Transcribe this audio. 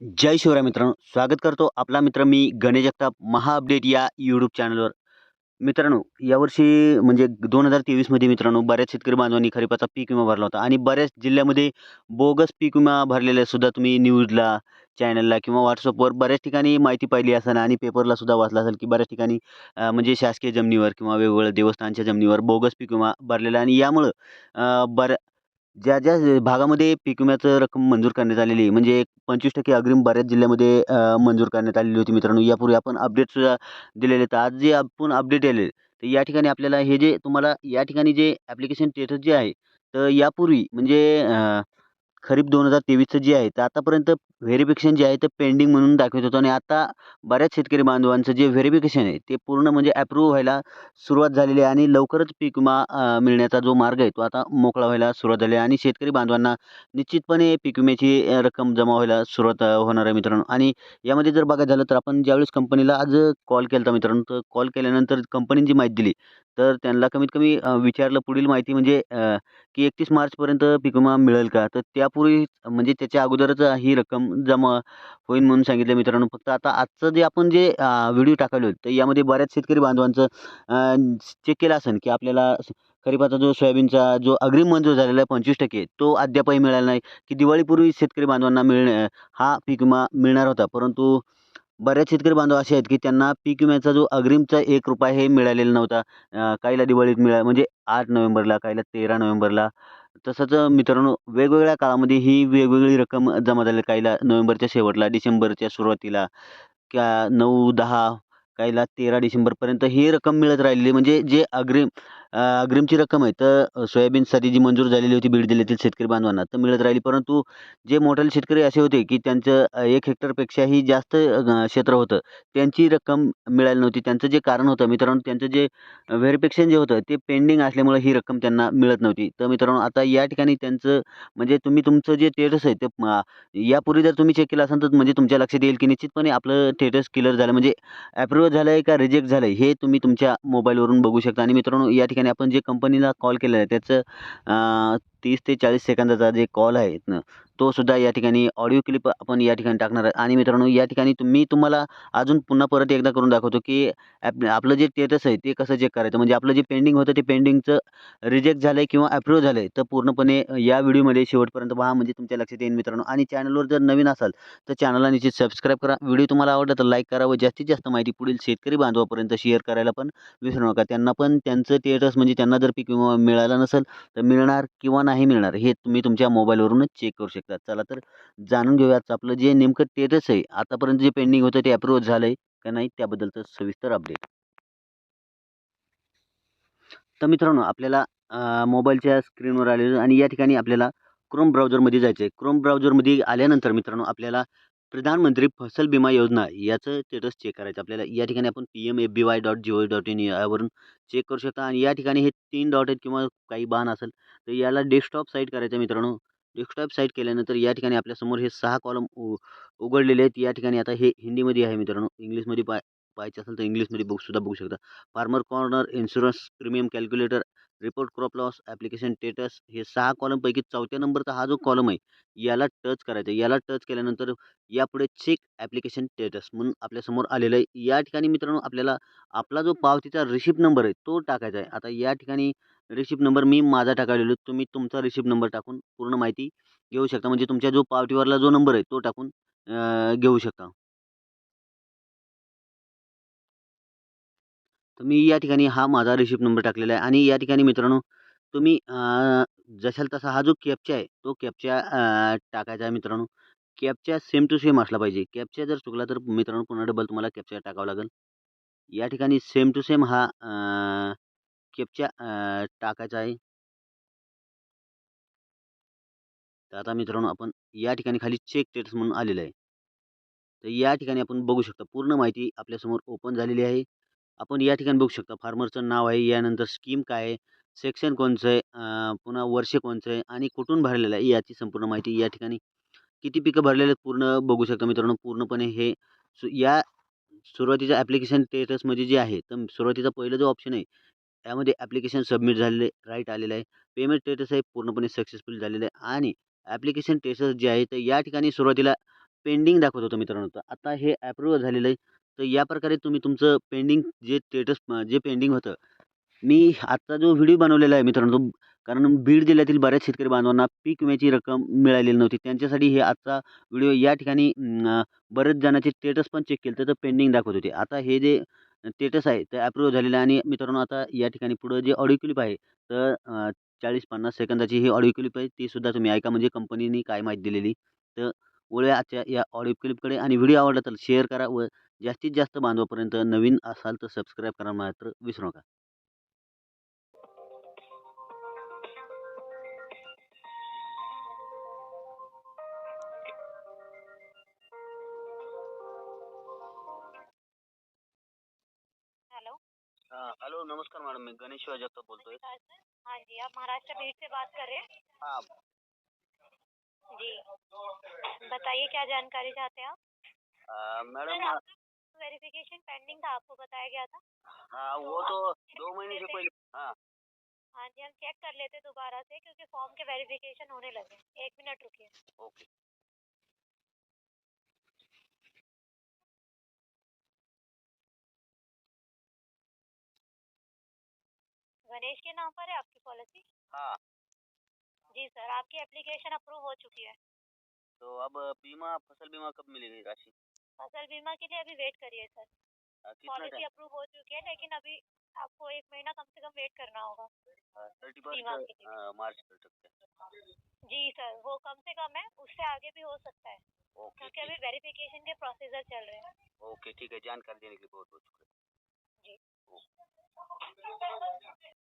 जय शिवराय मित्रांनो स्वागत करतो आपला मित्र मी गणेश जगताप महा अपडेट या यूट्यूब चॅनलवर मित्रांनो यावर्षी म्हणजे दोन हजार तेवीसमध्ये मित्रांनो बऱ्याच शेतकरी बांधवांनी खरीपाचा पीक विमा भरला होता आणि बऱ्याच जिल्ह्यामध्ये बोगस पीक विमा भरलेल्या सुद्धा तुम्ही न्यूजला चॅनलला किंवा व्हॉट्सअपवर बऱ्याच ठिकाणी माहिती पाहिली असेल आणि पेपरला सुद्धा वाचला असेल की बऱ्याच ठिकाणी म्हणजे शासकीय जमिनीवर किंवा वेगवेगळ्या देवस्थानच्या जमिनीवर बोगस पीक विमा भरलेला आणि यामुळं बऱ्या ज्या ज्या भागामध्ये पीक विम्याचं रक्कम मंजूर करण्यात आलेली आहे म्हणजे पंचवीस टक्के अग्रिम बऱ्याच जिल्ह्यामध्ये मंजूर करण्यात आलेली होती मित्रांनो. यापूर्वी आपण अपडेटसुद्धा दिलेले तर आज जे आपण अपडेट आले तर या ठिकाणी आपल्याला हे जे तुम्हाला या ठिकाणी जे ॲप्लिकेशन स्टेटस जे आहे तर यापूर्वी म्हणजे खरीप दोन हजार तेवीसचं जे आहे तर आतापर्यंत व्हेरिफिकेशन जे आहे ते पेंडिंग म्हणून दाखवत होतं. आणि आता बऱ्याच शेतकरी बांधवांचं जे व्हेरिफिकेशन आहे ते पूर्ण म्हणजे ॲप्रूव्ह व्हायला सुरुवात झालेली आहे. आणि लवकरच पीक विमा मिळण्याचा जो मार्ग आहे तो आता मोकळा व्हायला सुरुवात झाली आहे. आणि शेतकरी बांधवांना निश्चितपणे पीक विम्याची रक्कम जमा व्हायला सुरुवात होणार आहे मित्रांनो. आणि यामध्ये जर बघायचं झालं तर आपण ज्यावेळेस कंपनीला आज कॉल केला होता मित्रांनो तर कॉल केल्यानंतर कंपनीने जी माहिती दिली तर त्यांना कमीत कमी विचारलं पुढील माहिती म्हणजे की एकतीस मार्चपर्यंत पीक विमा मिळेल का? तर त्यापूर्वी म्हणजे त्याच्या अगोदरच ही रक्कम जमा होईल म्हणून सांगितलं मित्रांनो. फक्त आता आजचं जे आपण जे व्हिडिओ टाकले होते तर यामध्ये बऱ्याच शेतकरी बांधवांचं चेक केलं असेल की आपल्याला खरीपाचा जो सोयाबीनचा जो अग्रिम मंजूर झालेला आहे पंचवीस टक्के तो अद्यापही मिळाला नाही की दिवाळीपूर्वी शेतकरी बांधवांना मिळणे हा पीक विमा मिळणार होता. परंतु बऱ्याच शेतकरी बांधव असे आहेत की त्यांना पीक विम्याचा जो अग्रिमचा एक रुपया हे मिळालेला नव्हता. काहीला दिवाळीत मिळा म्हणजे आठ नोव्हेंबरला काहीला तेरा नोव्हेंबरला. तसंच मित्रांनो वेगवेगळ्या काळामध्ये ही वेगवेगळी रक्कम जमा झाली. काहीला नोव्हेंबरच्या शेवटला डिसेंबरच्या सुरुवातीला का नऊ दहा काहीला तेरा डिसेंबरपर्यंत ही रक्कम मिळत राहिलेली. म्हणजे जे अग्रिम अग्रिमची रक्कम आहे. तर सोयाबीनसाठी जी मंजूर झालेली होती बीड जिल्ह्यातील शेतकरी बांधवांना तर मिळत राहिली. परंतु जे मोठाले शेतकरी असे होते की त्यांचं एक हेक्टरपेक्षाही जास्त क्षेत्र होतं त्यांची रक्कम मिळाली नव्हती. त्यांचं जे कारण होतं मित्रांनो त्यांचं जे व्हेरिफिकेशन जे होतं ते पेंडिंग असल्यामुळे ही रक्कम त्यांना मिळत नव्हती. तर मित्रांनो आता या ठिकाणी त्यांचं म्हणजे तुम्ही तुमचं जे स्टेटस आहे ते यापूर्वी जर तुम्ही चेक केलं असाल तर म्हणजे तुमच्या लक्षात येईल की निश्चितपणे आपलं स्टेटस क्लिअर झालं. म्हणजे अप्रूव्ह झालं आहे का रिजेक्ट झालं आहे हे तुम्ही तुमच्या मोबाईलवरून बघू शकता. आणि मित्रांनो या ठिकाणी आपण जे कंपनीला कॉल केलेला आहे त्याचं तीस ते चाळीस सेकंदाचा जे कॉल आहे न तो सुद्धा या ठिकाणी ऑडिओ क्लिप आपण या ठिकाणी टाकणार आहे. आणि मित्रांनो या ठिकाणी तुम्ही तुम्हाला अजून पुन्हा परत एकदा करून दाखवतो की ॲप आपलं जे स्टेटस आहे ते कसं चेक करायचं. म्हणजे आपलं जे पेंडिंग होतं ते पेंडिंगचं रिजेक्ट झालं आहे किंवा अप्रूव्ह झालं आहे तर पूर्णपणे या व्हिडिओमध्ये शेवटपर्यंत पहा. म्हणजे तुमच्या लक्षात येईल मित्रांनो. आणि चॅनलवर जर नवीन असाल तर चॅनलला निश्चित सबस्क्राईब करा. व्हिडिओ तुम्हाला आवडला तर लाईक करा व जास्तीत जास्त माहिती पुढील शेतकरी बांधवापर्यंत शेअर करायला पण विसरू नका. त्यांना पण त्यांचं स्टेटस म्हणजे त्यांना जर पीक विमा मिळाला नसेल तर मिळणार किंवा नाही मिळणार हे तुम्ही तुमच्या मोबाईलवरूनच चेक करू शकता. चला तर जाणून घेऊयात आपलं जे नेमकं स्टेटस आहे. आतापर्यंत जे पेंडिंग होतं ते अप्रूव्ह झालं आहे का नाही त्याबद्दलचं सविस्तर अपडेट तर मित्रांनो आपल्याला मोबाईलच्या स्क्रीनवर आलेलं आणि या ठिकाणी आपल्याला क्रोम ब्राउझरमध्ये जायचं आहे क्रोम ब्राउझरमध्ये आल्यानंतर मित्रांनो आपल्याला प्रधानमंत्री फसल बिमा योजना याचं स्टेटस चेक करायचं. आपल्याला या ठिकाणी आपण P M F B Y dot G O dot in यावरून चेक करू शकता. आणि या ठिकाणी हे तीन डॉट आहेत किंवा काही बाण असेल तर याला डेस्कटॉप साईट करायचं आहे मित्रांनो. डेस्कटॉप साईट केल्यानंतर या ठिकाणी आपल्यासमोर हे सहा कॉलम उघडलेले आहेत. या ठिकाणी आता हे हिंदीमध्ये आहे मित्रांनो. इंग्लिशमध्ये पाय पाहायचं असेल तर इंग्लिशमध्ये बघ सुद्धा बघू शकता. Farmer corner insurance premium calculator report crop loss application status हे सहा कॉलमपैकी चौथ्या नंबरचा हा जो कॉलम आहे याला टच करायचा आहे. याला टच केल्यानंतर यापुढे चेक ॲप्लिकेशन स्टेटस म्हणून आपल्यासमोर आलेलं आहे. या ठिकाणी मित्रांनो आपल्याला आपला जो पावतीचा रिसिप्ट नंबर आहे तो टाकायचा आहे. आता या ठिकाणी रिसिप्ट नंबर मी माझा टाकालेलो तुम्ही तुमचा रिसिप्ट नंबर टाकून पूर्ण माहिती घेऊ शकता. म्हणजे तुमच्या जो पावटीवरला जो नंबर आहे तो टाकून घेऊ शकता. तर मी या ठिकाणी हा माझा रिसिप्ट नंबर टाकलेला आहे. आणि या ठिकाणी मित्रांनो तुम्ही जशाल तसा हा जो कॅपचा आहे तो कॅपच्या टाकायचा आहे मित्रांनो. कॅपच्या सेम टू सेम असला पाहिजे. कॅपच्या जर चुकला तर मित्रांनो पुन्हा डबल तुम्हाला कॅप्चा टाकावा लागेल. या ठिकाणी सेम टू सेम हा केपच्या टाकायचा आहे. तर आता मित्रांनो आपण या ठिकाणी खाली चेक स्टेटस म्हणून आलेलं आहे. तर या ठिकाणी आपण बघू शकता पूर्ण माहिती आपल्यासमोर ओपन झालेली आहे. आपण या ठिकाणी बघू शकता फार्मरचं नाव आहे यानंतर स्कीम काय आहे सेक्शन कोणचं आहे पुन्हा वर्ष कोणचं आहे आणि कुठून भरलेलं आहे याची संपूर्ण माहिती या ठिकाणी. किती पिकं भरलेले आहेत पूर्ण बघू शकता मित्रांनो पूर्णपणे हे सु या सुरुवातीच्या ॲप्लिकेशन स्टेटसमध्ये जे आहे तर सुरुवातीचा पहिलं जो ऑप्शन आहे त्यामध्ये ॲप्लिकेशन सबमिट झालेले राईट आलेलं आहे. पेमेंट स्टेटस हे पूर्णपणे सक्सेसफुल झालेलं आहे. आणि ॲप्लिकेशन स्टेटस जे आहे तर या ठिकाणी सुरुवातीला पेंडिंग दाखवत होतं मित्रांनो. तर आता हे ॲप्रूव्हल झालेलं आहे. तर या प्रकारे तुम्ही तुमचं पेंडिंग जे स्टेटस जे पेंडिंग होतं मी आत्ता जो व्हिडिओ बनवलेला आहे मित्रांनो तो कारण बीड जिल्ह्यातील बऱ्याच शेतकरी बांधवांना पीक विम्याची रक्कम मिळालेली नव्हती. त्यांच्यासाठी हे आजचा व्हिडिओ या ठिकाणी बरेच जणांचे स्टेटस पण चेक केलं तर पेंडिंग दाखवत होते. आता हे जे स्टेटस आहे ते अप्रूव्ह झालेलं आहे आणि मित्रांनो आता या ठिकाणी पुढं जे ऑडिओ क्लिप आहे तर चाळीस पन्नास सेकंदाची ही ऑडिओ क्लिप आहे ती सुद्धा तुम्ही ऐका. म्हणजे कंपनीने काय माहिती दिलेली. तर वळूया आजच्या या ऑडिओ क्लिपकडे आणि व्हिडिओ आवडला तर शेअर करा व जास्तीत जास्त बांधवापर्यंत नवीन असाल तर सबस्क्राईब करा मात्र विसरू नका. हेलो। हॅलो नमस्कार मॅडम मी गणेश जगताप बोलतोय। नमस्कार सर। हाँ जी आप महाराष्ट्र बीट से बात कर रहे हैं? हाँ। जी। बताइए क्या जानकारी चाहते हैं आप? मॅडम सर आपका वेरिफिकेशन पेंडिंग था आपको बताया गया था? हाँ वो तो दो महीने से पहले हाँ। हाँ जी हम चेक कर लेते दोबारा से क्योंकि फॉर्म के वेरिफिकेशन होने लगे एक मिनट रुकिए। ओके। गणेश के नाम पर है आपकी पॉलिसी? हाँ। जी सर आपकी एप्लीकेशन अप्रूव हो चुकी है। तो अब बीमा फ़सल बीमा कब मिलेगी राशि? फ़सल बीमा के लिए अभी वेट करिए सर। हाँ, पॉलिसी अप्रूव हो चुकी है लेकिन अभी आपको एक महीना कम से कम वेट करना होगा। लिए। फ़र्स्ट मार्च तक जी सर वो कम से कम है उससे आगे भी हो सकता है। ओके क्योंकि अभी वेरिफिकेशन के प्रोसीजर चल रहे हैं। ओके ठीक है जानकारी देने के लिए बहुत बहुत शुक्रिया